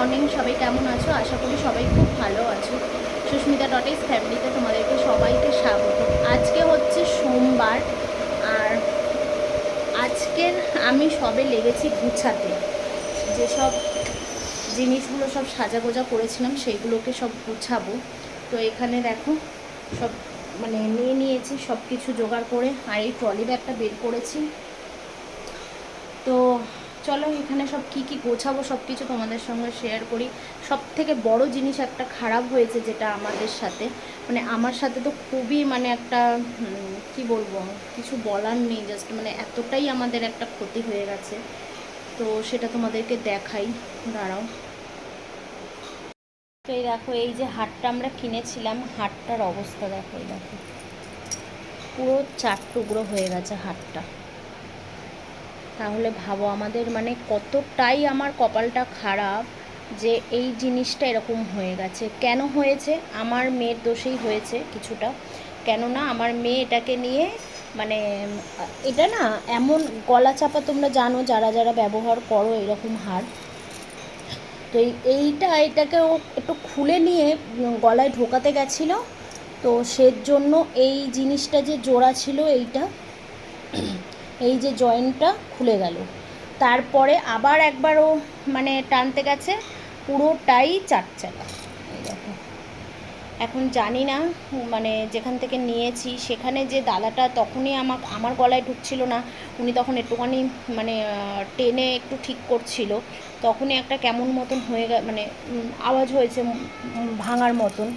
Morning, সবাই কেমন আছো? আশা করি সবাই খুব ভালো আছো। সুস্মিতা ডটেস ফ্যামিলিতে তোমাদেরকে সবাইকে স্বাগত। আজকে হচ্ছে সোমবার, আর আজকের আমি সবে লেগেছি গুছাতে। যেসব জিনিসগুলো সব সাজা গোজা করেছিলাম, সেইগুলোকে সব গুছাবো। তো এখানে দেখো, সব মানে নিয়ে নিয়েছি সব কিছু জোগাড় করে, আর এই ট্রলি ব্যাগটা বের করেছি। তো চলো এখানে সব কি কি গোছাবো সব কিছু তোমাদের সঙ্গে শেয়ার করি। সব থেকে বড় জিনিস একটা খারাপ হয়েছে যেটা আমাদের সাথে। মানে আমার সাথে তো খুবই মানে একটা কি বলব? কিছু বলার নেই জাস্ট মানে এতটাই আমাদের একটা ক্ষতি হয়ে গেছে। তো সেটা তোমাদেরকে দেখাই। দাঁড়াও। তো এই দেখো, এই যে হাটটা আমরা কিনেছিলাম, হাটটার অবস্থা দেখো, এই দেখো। পুরো চার টুকরো হয়ে গেছে হাটটা। তাহলে ভাবো আমাদের মানে কতটাই আমার কপালটা খারাপ যে এই জিনিসটা এরকম হয়ে গেছে। কেন হয়েছে? আমার মেয়ের দোষেই হয়েছে কিছুটা। কেননা আমার মেয়ে এটাকে নিয়ে মানে এটা না এমন গলা চাপা তোমরা জানো যারা যারা ব্যবহার করো এরকম হার। তো এই, এইটা এটাকে ও একটু খুলে নিয়ে গলায় ঢোকাতে গেছিল। তো সের জন্য এই জিনিসটা যে জোড়া ছিল এইটা। এই যে জয়েন্টটা খুলে গেল। তারপরে আবার একবার ও মানে টানতে গেছে, পুরোটাই চারচালা এই দেখো। এখন জানি না মানে যেখান থেকে নিয়েছি, সেখানে যে দাদাটা তখনই আমার আমার গলায় ঢুকছিল না। উনি তখন একটুখানি মানে টেনে একটু ঠিক করছিল। তখনই একটা কেমন মতন হয়ে গে মানে আওয়াজ হয়েছে ভাঙার মতন।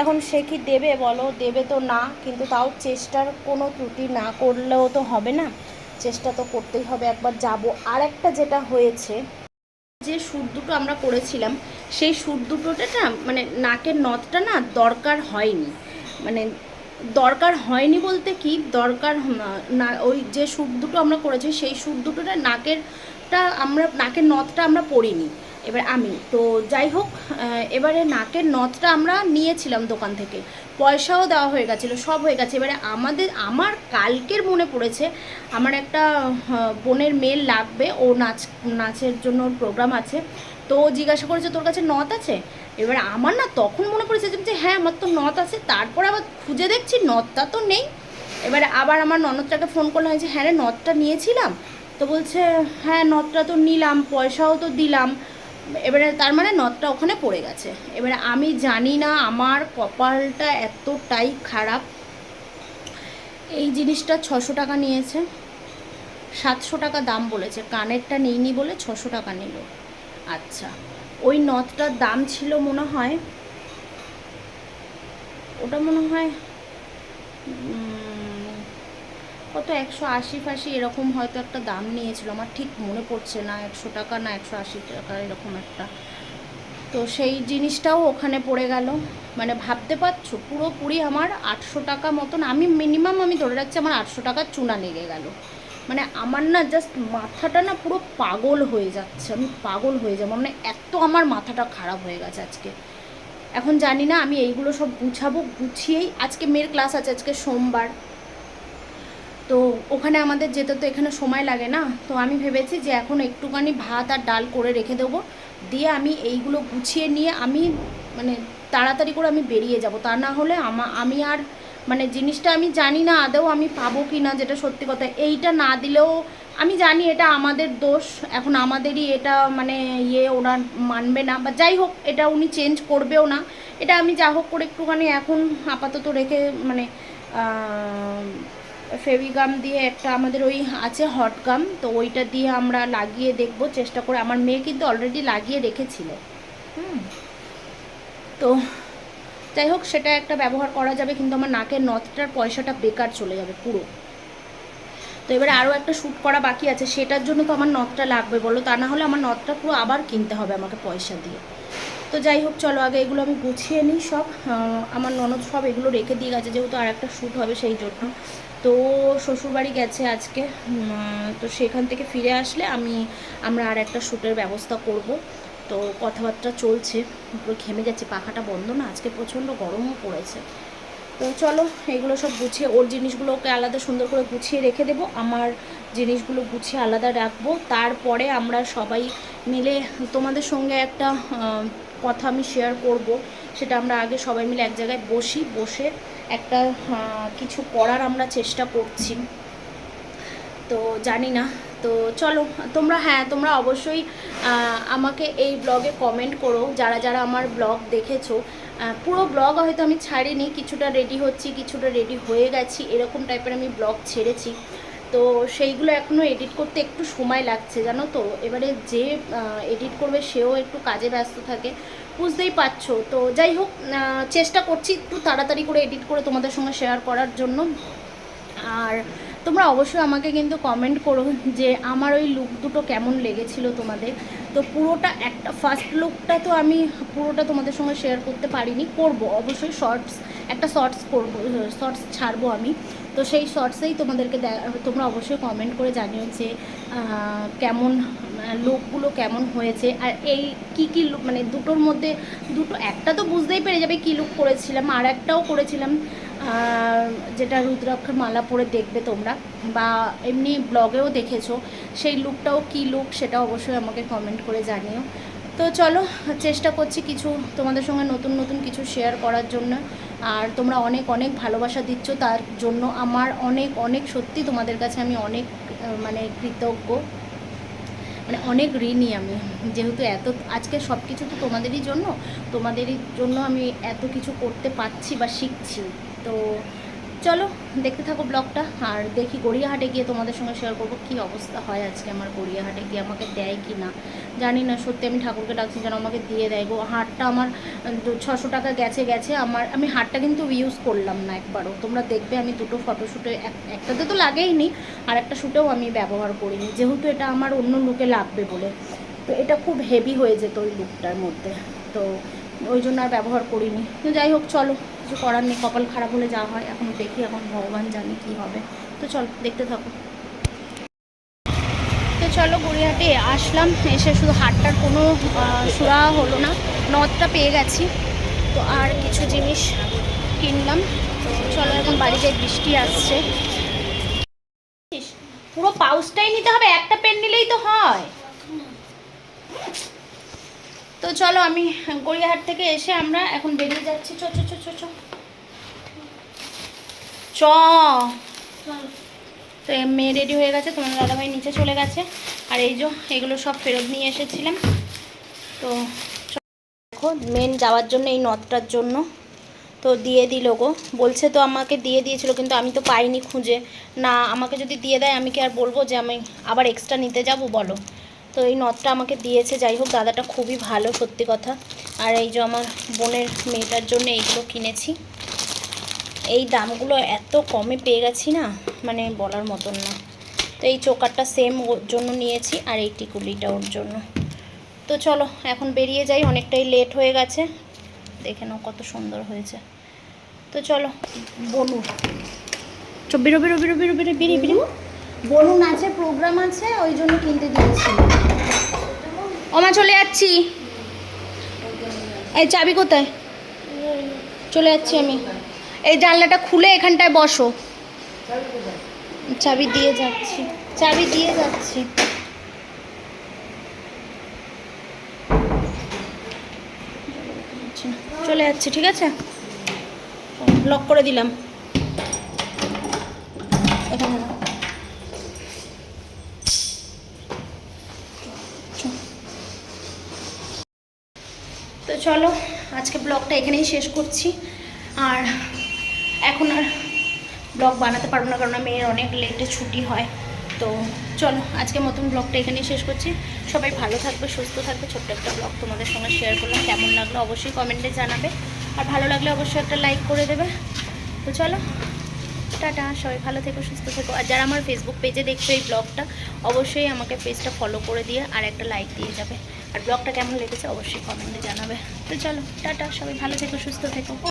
এখন সে কি দেবে বলো? দেবে তো না, কিন্তু তাও চেষ্টার কোনো ত্রুটি না করলেও তো হবে না। চেষ্টা তো করতেই হবে, একবার যাব। আর একটা যেটা হয়েছে, যে সুর দুটো আমরা করেছিলাম, সেই সুর দুটোটা না মানে নাকের নথটা না দরকার হয়নি। মানে দরকার হয়নি বলতে কি, দরকার না, ওই যে সুর দুটো আমরা করেছি, সেই সুর দুটোটা নাকেরটা আমরা, নাকের নথটা আমরা পড়িনি এবার আমি, তো যাই হোক এবারে নাকের নথটা আমরা নিয়েছিলাম দোকান থেকে। পয়সাও দেওয়া হয়ে গেছিল, সব হয়ে গেছে। এবারে আমাদের, আমার কালকের মনে পড়েছে, আমার একটা বোনের মেল লাগবে, ও নাচ, নাচের জন্য প্রোগ্রাম আছে। তো জিজ্ঞাসা করেছে, তোর কাছে নথ আছে? এবার আমার না তখন মনে পড়েছে যে হ্যাঁ আমার তো নথ আছে, তারপর আবার খুঁজে দেখছি, নথটা তো নেই। এবারে আবার আমার ননদটাকে ফোন করলাম, যে হ্যাঁ রে, নথটা নিয়েছিলাম। তো বলছে হ্যাঁ নথটা তো নিলাম, পয়সাও তো দিলাম। এবারে তার মানে নথটা ওখানে পড়ে গেছে। এবারে আমি জানি না আমার কপালটা এতটাই খারাপ। এই জিনিসটা ছশো টাকা নিয়েছে। সাতশো টাকা দাম বলেছে। কানেরটা নিইনি বলে ছশো টাকা নিল। আচ্ছা ওই নথটার দাম ছিল মনে হয়, ওটা মনে হয় কত? একশো আশি ফাশি এরকম হয়তো একটা দাম নিয়েছিল। আমার ঠিক মনে পড়ছে না, একশো টাকা না একশো আশি টাকা এরকম একটা। তো সেই জিনিসটাও ওখানে পড়ে গেল। মানে ভাবতে পারছ? পুরোপুরি আমার আটশো টাকা মতন, আমি মিনিমাম আমি ধরে রাখছি আমার আটশো টাকার চুনা লেগে গেল। মানে আমার না জাস্ট মাথাটা না পুরো পাগল হয়ে যাচ্ছে। আমি পাগল হয়ে যাব। মানে এত আমার মাথাটা খারাপ হয়ে গেছে আজকে। এখন জানি না আমি এইগুলো সব গুছাবো, গুছিয়েই আজকে মেয়ের ক্লাস আছে, আজকে সোমবার। তো ওখানে আমাদের যেতে তো এখানে সময় লাগে না। তো আমি ভেবেছি যে এখন একটুখানি ভাত আর ডাল করে রেখে দেবো। দিয়ে আমি এইগুলো গুছিয়ে নিয়ে আমি মানে তাড়াতাড়ি করে আমি বেরিয়ে যাব। তা না হলে আমা, আমি আর মানে জিনিসটা আমি জানি না আদৌ আমি পাবো কি না যেটা সত্যি কথা। এইটা না দিলেও আমি জানি এটা আমাদের দোষ। এখন আমাদেরই এটা মানে ইয়ে ওরা মানবে না। বা যাই হোক, এটা উনি চেঞ্জ করবেও না। এটা আমি যা হোক করে একটুখানি এখন আপাতত রেখে মানে ফেভিগাম দিয়ে একটা আমাদের ওই আছে হট গাম তো ওইটা দিয়ে আমরা লাগিয়ে দেখব চেষ্টা করে। আমার মেয়ে কিন্তু অলরেডি লাগিয়ে রেখেছিল। হুম। তো যাই হোক সেটা একটা ব্যবহার করা যাবে কিন্তু আমার নাকের নথটার পয়সাটা বেকার চলে যাবে পুরো। তো এবারে আরও একটা শ্যুট করা বাকি আছে সেটার জন্য তো আমার নথটা লাগবে বলো। তা না হলে আমার নথটা পুরো আবার কিনতে হবে আমাকে পয়সা দিয়ে। তো যাই হোক চলো আগে এগুলো আমি গুছিয়ে নিই সব। আমার ননদ সব এগুলো রেখে দিয়ে গেছে যেহেতু আর একটা শ্যুট হবে সেই জন্য। তো শ্বশুরবাড়ি গেছে আজকে। তো সেখান থেকে ফিরে আসলে আমি, আমরা আর একটা শ্যুটের ব্যবস্থা করব। তো কথাবার্তা চলছে, পুরো ঘেমে যাচ্ছে পাখাটা বন্ধ না, আজকে প্রচণ্ড গরমও পড়েছে। তো চলো, এগুলো সব গুছিয়ে, ওর জিনিসগুলোকে আলাদা সুন্দর করে গুছিয়ে রেখে দেবো, আমার জিনিসগুলো গুছিয়ে আলাদা রাখব। তারপরে আমরা সবাই মিলে তোমাদের সঙ্গে একটা কথা আমি শেয়ার করব। সেটা আমরা আগে সবাই মিলে এক জায়গায় বসি, বসে একটা কিছু করার আমরা চেষ্টা করছি। তো জানি না। তো চলো, তোমরা হ্যাঁ তোমরা অবশ্যই আমাকে এই ব্লগে কমেন্ট করো। যারা যারা আমার ব্লগ দেখেছ পুরো ব্লগ হয়তো আমি ছাড়িনি, কিছুটা রেডি হচ্ছি, কিছুটা রেডি হয়ে গেছি, এরকম টাইপের আমি ব্লগ ছেড়েছি। তো সেইগুলো এখনও এডিট করতে একটু সময় লাগছে, জানো তো? এবারে যে এডিট করবে, সেও একটু কাজে ব্যস্ত থাকে। বুঝতেই পারছ। তো যাই হোক চেষ্টা করছি একটু তাড়াতাড়ি করে এডিট করে তোমাদের সঙ্গে শেয়ার করার জন্য। আর তোমরা অবশ্যই আমাকে কিন্তু কমেন্ট করো যে আমার ওই লুক দুটো কেমন লেগেছিল তোমাদের। তো পুরোটা একটা ফার্স্ট লুকটা তো আমি পুরোটা তোমাদের সঙ্গে শেয়ার করতে পারিনি, করব অবশ্যই শর্টস একটা শর্টস করব শর্টস ছাড়বো আমি। তো সেই শর্টসেই তোমাদেরকে তোমরা অবশ্যই কমেন্ট করে জানিও যে কেমন লুকগুলো কেমন হয়েছে। আর এই কি কি লুক মানে দুটোর মধ্যে, দুটো একটা তো বুঝতেই পেরে যাবে কী লুক করেছিলাম, আর একটাও করেছিলাম। যেটা রুদ্রাক্ষর মালা পরে দেখবে তোমরা, বা এমনি ব্লগেও দেখেছ, সেই লুকটাও কী লুক সেটা অবশ্যই আমাকে কমেন্ট করে জানিও। তো চলো, চেষ্টা করছি কিছু তোমাদের সঙ্গে নতুন নতুন কিছু শেয়ার করার জন্য। আর তোমরা অনেক অনেক ভালোবাসা দিচ্ছ, তার জন্য আমার অনেক অনেক সত্যি তোমাদের কাছে আমি অনেক মানে কৃতজ্ঞ। মানে অনেক ঋণই আমি, যেহেতু এত, আজকে সব কিছু তো তোমাদেরই জন্য তোমাদেরই জন্য আমি এত কিছু করতে পারছি বা শিখছি। তো চলো, দেখতে থাকো ব্লগটা, আর দেখি গড়িয়াহাটে গিয়ে তোমাদের সঙ্গে শেয়ার করব কী অবস্থা হয় আজকে আমার গড়িয়াহাটে গিয়ে আমাকে দেয় কি না। জানি না, সত্যি আমি ঠাকুরকে ডাকছি যেন আমাকে দিয়ে দেয় গো। হাটটা আমার ছশো টাকা গেছে গেছে, আমার, আমি হাটটা কিন্তু ইউজ করলাম না একবারও। তোমরা দেখবে আমি দুটো ফটোশ্যুটে একটাতে তো লাগেইনি আর একটা শ্যুটেও আমি ব্যবহার করিনি। যেহেতু এটা আমার অন্য লুকে লাগবে বলে, তো এটা খুব হেভি হয়ে যেত ওই লুকটার মধ্যে। তো ওই জন্য আর ব্যবহার করিনি। তো যাই হোক, চলো, কিছু করার নেই, কপাল খারাপ হলে যা হয়, এখন দেখি, এখন ভগবান জানি কি হবে। তো চলো, দেখতে থাকো। তো চলো গড়িয়াহাটে আসলাম, এসে শুধু হাটটার কোনো সুরা হলো না নদটা পেয়ে গেছি। তো আর কিছু জিনিস কিনলাম। চলো এখন বাড়ি যাই বৃষ্টি আসছে। পুরো পাউচটাই নিতে হবে, একটা পেন নিলেই তো হয়। তো চলো আমি গড়িয়াহাট থেকে এসে আমরা এখন বেরিয়ে যাচ্ছি। চ চ চ চ চ। চ। তো মেয়ে রেডি হয়ে গেছে, তোমার দাদাভাই নিচে চলে গেছে। আর এই যে এগুলো সব ফেরত নিয়ে এসেছিলাম। তো দেখো মেন যাওয়ার জন্য এই নথটার জন্য। তো দিয়ে দিল গো। বলছে তো আমাকে দিয়ে দিয়েছিল, কিন্তু আমি তো পাইনি খুঁজে। না, আমাকে যদি দিয়ে দেয়, আমি কি আর বলব যে আমি আবার এক্সট্রা নিতে যাব, বলো? তো এই নথটা আমাকে দিয়েছে, যাই হোক, দাদাটা খুবই ভালো, সত্যি কথা। আর এই যে আমার বোনের মেয়েটার জন্য এইগুলো কিনেছি। এই দামগুলো এত কমে পেয়ে গেছি না মানে বলার মতন না। তো এই চোকারটা সেম ওর জন্য নিয়েছি আর এই টিকুলিটা ওর জন্য। তো চলো এখন বেরিয়ে যাই অনেকটাই লেট হয়ে গেছে। দেখে নাও কত সুন্দর হয়েছে। তো চলো বনু। চ বেরো বেরো বেরো বেরো বেরো বেরিয়ে বেরিয়ে বনু নাচের প্রোগ্রাম আছে ওই জন্য কিনতে দিয়েছি। ওমা চলে যাচ্ছি। এই চাবি কোথায়? চলে যাচ্ছি আমি। এই জানলাটা খুলে এখানটায় বসো। চাবি দিয়ে যাচ্ছি, চাবি দিয়ে যাচ্ছি। চলে যাচ্ছি, ঠিক আছে? লক করে দিলাম। এখানে। তো চলো, আজকে ব্লগটা এখানেই শেষ করছি। আর এখন আর ব্লগ বানাতে পারব না, কারণ মেয়ের অনেক লেটে ছুটি হয়। তো চলো আজকে মতন ব্লগটা এখানেই শেষ করছি। সবাই ভালো থাকবে, সুস্থ থাকবে। ছোট্ট একটা ব্লগ তোমাদের সঙ্গে শেয়ার করলাম। কেমন লাগল অবশ্যই কমেন্টে জানাবে। আর ভালো লাগলে অবশ্যই একটা লাইক করে দেবে। তো চলো, টাটা, সবাই ভালো থেকো, সুস্থ থেকো। আর যারা আমার ফেসবুক পেজে দেখছ এই ব্লগটা অবশ্যই আমাকে পেজটা ফলো করে দিয়ে আর একটা লাইক দিয়ে যাবে। আর ব্লগটা কেমন লেগেছে অবশ্যই কমেন্টে জানাবে। তো চলো, টাটা, সবাই ভালো থেকো, সুস্থ থেকো।